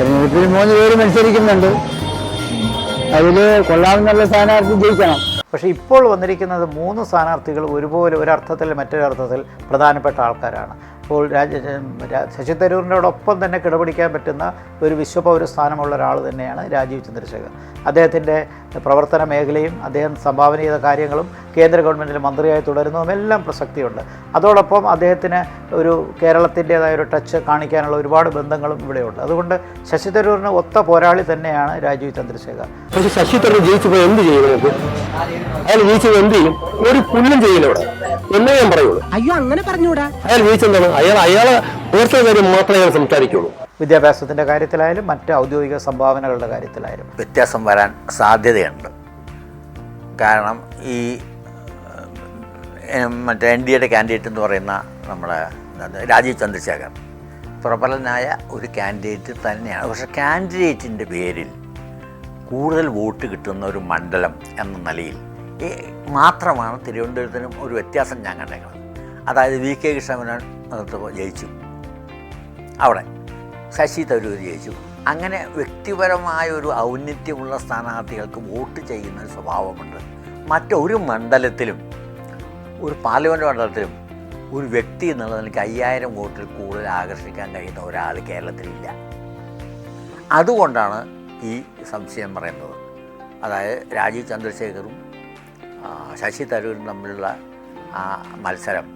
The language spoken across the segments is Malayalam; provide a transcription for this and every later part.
തെരഞ്ഞെടുപ്പിൽ മൂന്ന് പേര് മത്സരിക്കുന്നുണ്ട്. അതിൽ കൊള്ളാവുന്നുള്ള സ്ഥാനാർത്ഥി ജയിക്കണം. പക്ഷെ ഇപ്പോൾ വന്നിരിക്കുന്നത് മൂന്ന് സ്ഥാനാർത്ഥികൾ ഒരുപോലെ ഒരർത്ഥത്തിൽ മറ്റൊരർത്ഥത്തിൽ പ്രധാനപ്പെട്ട ആൾക്കാരാണ്. ഇപ്പോൾ രാജ ശശി തരൂരിനോടൊപ്പം തന്നെ കിടപിടിക്കാൻ പറ്റുന്ന ഒരു വിശ്വപൗര സ്ഥാനമുള്ള ഒരാൾ തന്നെയാണ് രാജീവ് ചന്ദ്രശേഖർ അദ്ദേഹത്തിന്റെ പ്രവർത്തന മേഖലയും അദ്ദേഹം സംഭാവന ചെയ്ത കാര്യങ്ങളും കേന്ദ്ര ഗവൺമെന്റിൽ മന്ത്രിയായി തുടരുന്നതും എല്ലാം പ്രസക്തിയുണ്ട്. അതോടൊപ്പം അദ്ദേഹത്തിന് ഒരു കേരളത്തിന്റേതായ ഒരു ടച്ച് കാണിക്കാനുള്ള ഒരുപാട് ബന്ധങ്ങളും ഇവിടെയുണ്ട്. അതുകൊണ്ട് ശശി തരൂരിന് ഒത്ത പോരാളി തന്നെയാണ് രാജീവ് ചന്ദ്രശേഖർ ശശി തരൂർ ജയിച്ചപ്പോൾ എന്ത് ചെയ്യും അയാൾ ജയിച്ചത് എന്ത് ചെയ്യും? ഒരു പുല്ലും ചെയ്യില്ല ഇവിടെ. എന്നേ ഞാൻ പറയുള്ളൂ. അയ്യോ അങ്ങനെ പറഞ്ഞൂടാ. അയാൾ ജയിച്ചെന്താണ് അയാൾ അയാളെ ഉയർത്തുന്ന കാര്യം മാത്രമേ അയാൾ സംസാരിക്കുള്ളൂ. വിദ്യാഭ്യാസത്തിന്റെ കാര്യത്തിലായാലും മറ്റ് ഔദ്യോഗിക സംഭാവനകളുടെ കാര്യത്തിലായാലും വ്യത്യാസം വരാൻ സാധ്യതയുണ്ട്. കാരണം ഈ മറ്റേ എൻ ഡി എയുടെ കാൻഡിഡേറ്റ് എന്ന് പറയുന്ന നമ്മുടെ രാജീവ് ചന്ദ്രശേഖർ പ്രബലനായ ഒരു കാൻഡിഡേറ്റ് തന്നെയാണ്. പക്ഷെ കാൻഡിഡേറ്റിന്റെ പേരിൽ കൂടുതൽ വോട്ട് കിട്ടുന്ന ഒരു മണ്ഡലം എന്ന നിലയിൽ മാത്രമാണ് തിരുവനന്തപുരത്തിനും ഒരു വ്യത്യാസം ഞാൻ കണ്ടേക്കുന്നത്. അതായത് വി കെ കൃഷ്ണമേനോൻ ജയിച്ചു. അവിടെ ശശി തരൂർ ജയിച്ചു. അങ്ങനെ വ്യക്തിപരമായ ഒരു ഔന്നിത്യമുള്ള സ്ഥാനാർത്ഥികൾക്ക് വോട്ട് ചെയ്യുന്ന ഒരു സ്വഭാവമുണ്ട്. മറ്റൊരു മണ്ഡലത്തിലും ഒരു പാർലമെന്റ് മണ്ഡലത്തിലും ഒരു വ്യക്തി എന്നുള്ളത് എനിക്ക് അയ്യായിരം വോട്ടിൽ കൂടുതൽ ആകർഷിക്കാൻ കഴിയുന്ന ഒരാൾ കേരളത്തിലില്ല. അതുകൊണ്ടാണ് ഈ സംശയം പറയുന്നത്. അതായത് രാജീവ് ചന്ദ്രശേഖറും ശശി തരൂരും തമ്മിലുള്ള ആ മത്സരം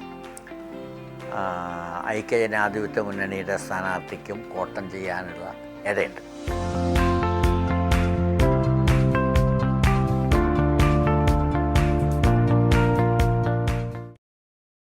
ഐക്യജനാധിപത്യ മുന്നണിയുടെ സ്ഥാനാർത്ഥിക്കും കോട്ടം ചെയ്യാനുള്ള ഇടയുണ്ട്.